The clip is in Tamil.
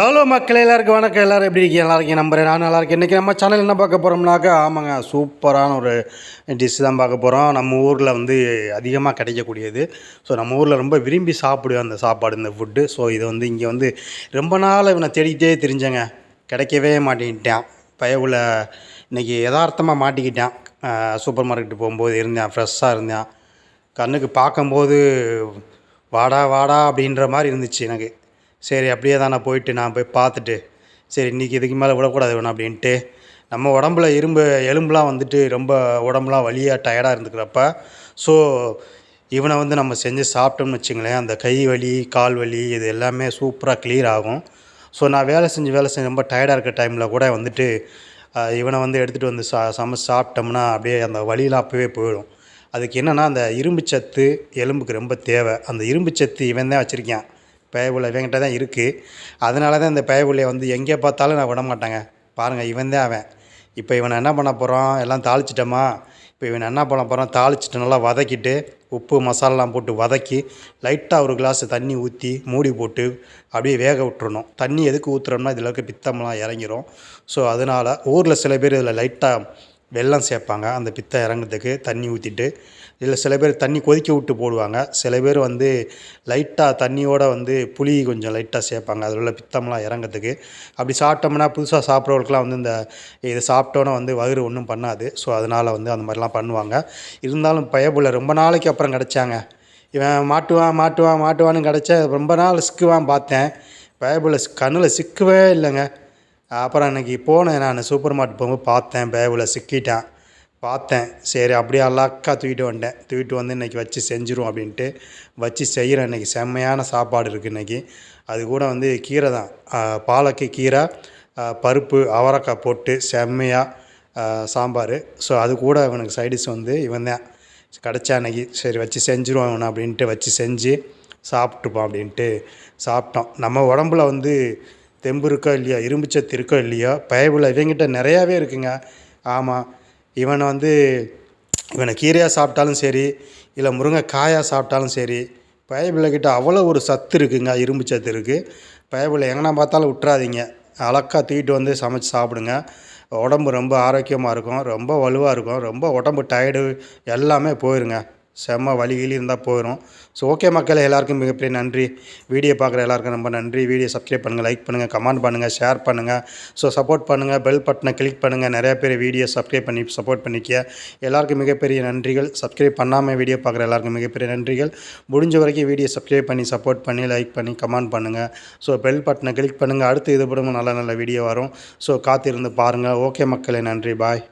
ஹலோ மக்கள் எல்லாருக்கும் வணக்கம். எல்லோரும் எப்படி இருக்கீங்க? நல்லா இருக்கீங்க. நம்புறேன். நான் நல்லா இருக்கேன். இன்றைக்கி நம்ம சேனல் என்ன பார்க்க போகிறோம்னாக்கா ஆமாங்க சூப்பரான ஒரு டிஷ் தான் பார்க்க போகிறோம் நம்ம ஊரில் வந்து அதிகமாக கிடைக்கக்கூடியது. ஸோ நம்ம ஊரில் ரொம்ப விரும்பி சாப்பிடுவோம் அந்த சாப்பாடு இந்த ஃபுட்டு ஸோ இது வந்து இங்கே வந்து ரொம்ப நாள் இவனை தேடிக்கிட்டே தெரிஞ்சேங்க. கிடைக்கவே மாட்டேன்ட்டான். பயவுல இன்றைக்கி யதார்த்தமாக மாட்டிக்கிட்டான். சூப்பர் மார்க்கெட்டு போகும்போது இருந்தேன். ஃப்ரெஷ்ஷாக இருந்தேன். கண்ணுக்கு பார்க்கும்போது வாடா வாடா அப்படின்ற மாதிரி இருந்துச்சு எனக்கு. சரி அப்படியே தான் நான் போயிட்டு நான் போய் பார்த்துட்டு சரி இன்றைக்கி இதுக்கு மேலே விடக்கூடாது வேணும் அப்படின்ட்டு நம்ம உடம்புல இரும்பு எலும்புலாம் வந்துட்டு ரொம்ப உடம்புலாம் வலியாக டயர்டாக இருந்துக்கிறப்ப ஸோ இவனை வந்து நம்ம செஞ்சு சாப்பிட்டோம்னு வச்சுங்களேன் அந்த கை வலி கால் வலி இது எல்லாமே சூப்பராக கிளியர் ஆகும். ஸோ நான் வேலை செஞ்சு வேலை செஞ்சு ரொம்ப டயர்டாக இருக்க டைமில் கூட வந்துட்டு இவனை வந்து எடுத்துகிட்டு வந்து சா சமைச்சு சாப்பிட்டோம்னா அப்படியே அந்த வலியெலாம் அப்போவே போயிடும். அதுக்கு என்னென்னா அந்த இரும்பு சத்து எலும்புக்கு ரொம்ப தேவை. அந்த இரும்பு சத்து இவன் தான் வச்சுருக்கான். பயபுள்ள இவங்கிட்ட தான் இருக்குது அதனால தான் இந்த பேயபுள்ளையை வந்து எங்கே பார்த்தாலும் நான் விட மாட்டேங்க. பாருங்கள் இவன் தான் அவன். இப்போ இவனை என்ன பண்ண போகிறோம் எல்லாம் தாளிச்சிட்டோமா? இப்போ இவனை என்ன பண்ண போகிறோம் தாளிச்சிட்டு நல்லா வதக்கிட்டு உப்பு மசாலாலாம் போட்டு வதக்கி லைட்டாக ஒரு கிளாஸ் தண்ணி ஊற்றி மூடி போட்டு அப்படியே வேக விட்டுறணும். தண்ணி எதுக்கு ஊற்றுறோம்னா இதில் இருக்க பித்தம்லாம் இறங்கிரும். ஸோ அதனால் ஊரில் சில பேர் இதில் லைட்டாக வெல்லம் சேர்ப்பாங்க. அந்த பித்தம் இறங்குறதுக்கு தண்ணி ஊற்றிட்டு இதில் சில பேர் தண்ணி கொதிக்க விட்டு போடுவாங்க. சில பேர் வந்து லைட்டாக தண்ணியோடு வந்து புளி கொஞ்சம் லைட்டாக சேர்ப்பாங்க. அதில் உள்ள பித்தம்லாம் இறங்கிறதுக்கு. அப்படி சாப்பிட்டோம்னா புதுசாக சாப்பிட்றவங்களுக்குலாம் வந்து இந்த இதை சாப்பிட்டோன்னே வந்து வயிறு ஒன்றும் பண்ணாது. ஸோ அதனால் வந்து அந்த மாதிரிலாம் பண்ணுவாங்க. இருந்தாலும் பயபுள்ள ரொம்ப நாளைக்கு அப்புறம் கிடச்சாங்க. இவன் மாட்டுவான் மாட்டுவான் மாட்டுவான்னு கிடச்சா ரொம்ப நாள் சிக்குவான் பார்த்தேன். பயபுள்ள கண்ணில் சிக்கவே இல்லைங்க. அப்புறம் அன்றைக்கி போனேன் நான் சூப்பர் மார்க்கெட் போகும்போது பார்த்தேன் பேவில் சிக்கிட்டேன். பார்த்தேன். சரி அப்படியே அல்லாக்கா தூக்கிட்டு வந்துட்டேன் தூக்கிட்டு வந்து இன்றைக்கி வச்சு செஞ்சிரும் அப்படின்ட்டு வச்சு செய்கிறேன் இன்றைக்கி செம்மையான சாப்பாடு இருக்குது இன்றைக்கி அது கூட வந்து கீரை தான். பாலக்கு கீரை பருப்பு அவரைக்காய் போட்டு செம்மையாக சாம்பார். ஸோ அது கூட இவனுக்கு சைடிஷ் வந்து இவன் தான். கிடச்சா அன்னைக்கு சரி வச்சு செஞ்சுருவான் இவனை அப்படின்ட்டு வச்சு செஞ்சு சாப்பிட்டுப்பான் அப்படின்ட்டு சாப்பிட்டோம். நம்ம உடம்புல வந்து தெம்பு இருக்கோ இல்லையா இரும்புச்சத்து இருக்கோ இல்லையோ பயபுல இவங்கிட்ட நிறையாவே இருக்குங்க. ஆமாம் இவனை வந்து இவனை கீரையாக சாப்பிட்டாலும் சரி இல்லை முருங்கைக்காயாக சாப்பிட்டாலும் சரி பயபிள்ளைக்கிட்ட அவ்வளோ ஒரு சத்து இருக்குங்க இரும்பு சத்து இருக்குது பயபிள்ளை எங்கன்னா பார்த்தாலும் விட்றாதீங்க அழக்காக தூக்கிட்டு வந்து சமைச்சு சாப்பிடுங்க. உடம்பு ரொம்ப ஆரோக்கியமாக இருக்கும் ரொம்ப வலுவாக இருக்கும் ரொம்ப உடம்பு டயர்டு எல்லாமே போயிருங்க. செம்ம வலி கிளி இருந்தால் போயிடும் ஸோ ஓகே மக்களை எல்லாருக்கும் மிகப்பெரிய நன்றி. வீடியோ பார்க்குற எல்லாருக்கும் ரொம்ப நன்றி. வீடியோ சப்ஸ்கிரைப் பண்ணுங்கள் லைக் பண்ணுங்கள் கமெண்ட் பண்ணுங்கள் ஷேர் பண்ணுங்கள் ஸோ சப்போர்ட் பண்ணுங்கள் பெல் பட்டனை கிளிக் பண்ணுங்கள் நிறையா பேர் வீடியோ சப்ஸ்கிரைப் பண்ணி சப்போர்ட் பண்ணிக்க. எல்லாருக்கும் மிகப்பெரிய நன்றிகள். சப்ஸ்கிரைப் பண்ணாமல் வீடியோ பார்க்குற எல்லாருக்கும் மிகப்பெரிய நன்றிகள். முடிஞ்ச வரைக்கும் வீடியோ சப்ஸ்கிரைப் பண்ணி சப்போர்ட் பண்ணி லைக் பண்ணி கமெண்ட் பண்ணுங்கள் ஸோ பெல் பட்டனை கிளிக் பண்ணுங்கள் அடுத்து இது கூட நல்ல நல்ல வீடியோ வரும். ஸோ காத்திருந்து பாருங்கள் ஓகே மக்களே நன்றி. பாய்